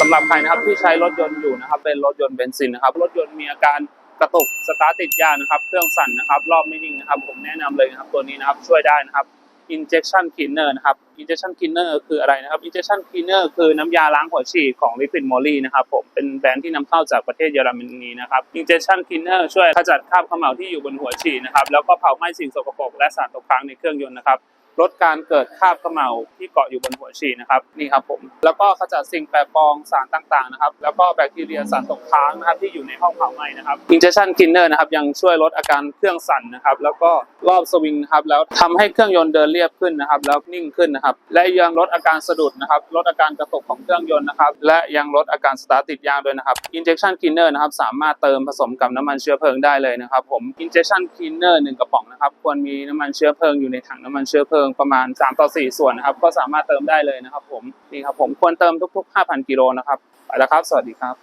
สำหรับใครนะครับที่ใช้รถยนต์อยู่นะครับ เป็นรถยนต์เบนซินนะครับ รถยนต์มีอาการกระตุกสตาร์ทติดยากนะครับ เครื่องสั่นนะครับ รอบไม่นิ่งนะครับ ผมแนะนำเลยนะครับตัวนี้นะครับช่วยได้นะครับ injection cleaner นะครับ injection cleaner คืออะไรนะครับ injection cleaner คือน้ำยาล้างหัวฉีดของ liquid moly นะครับผมเป็นแบรนด์ที่นำเข้าจากประเทศเยอรมนีนะครับ injection cleaner ช่วยขจัดคราบเขม่าที่อยู่บนหัวฉีดนะครับแล้วก็เผาไหม้สิ่งสกปรกและสารตกค้างในเครื่องยนต์นะครับ ลดการเกิดคราบเขม่าที่เกาะอยู่บนหัวฉีดนะครับนี่ครับผมแล้วก็ขจัดสิ่งแปลกปลอมสารต่างๆนะครับแล้วก็แบคทีเรียสารตกค้างนะครับที่อยู่ในห้องเผาไหม้นะครับ injection cleaner นะครับยังช่วยลดอาการเครื่องสั่นนะครับแล้วก็รอบสวิงนะครับแล้วทำให้เครื่องยนต์เดินเรียบขึ้นนะครับแล้วนิ่งขึ้นนะครับและยังลดอาการสะดุดนะครับลดอาการกระตุกของเครื่องยนต์นะครับและยังลดอาการสตาร์ทติดยากด้วยนะครับ injection cleaner นะครับสามารถเติมผสมกับน้ำมันเชื้อเพลิงได้เลยนะครับผม injection cleaner หนึ่งกระป๋องนะครับควรมีน้ำมันเชื้อเพลิงอยู่ในถังน้ำมันเชื้อเพลิงประมาณ 3 ต่อ 4 ส่วนนะครับ ก็สามารถเติมได้เลยนะครับ ผมนี่ครับผมควรเติมทุก ๆ 5,000 กิโลนะครับไปแล้วครับ สวัสดีครับ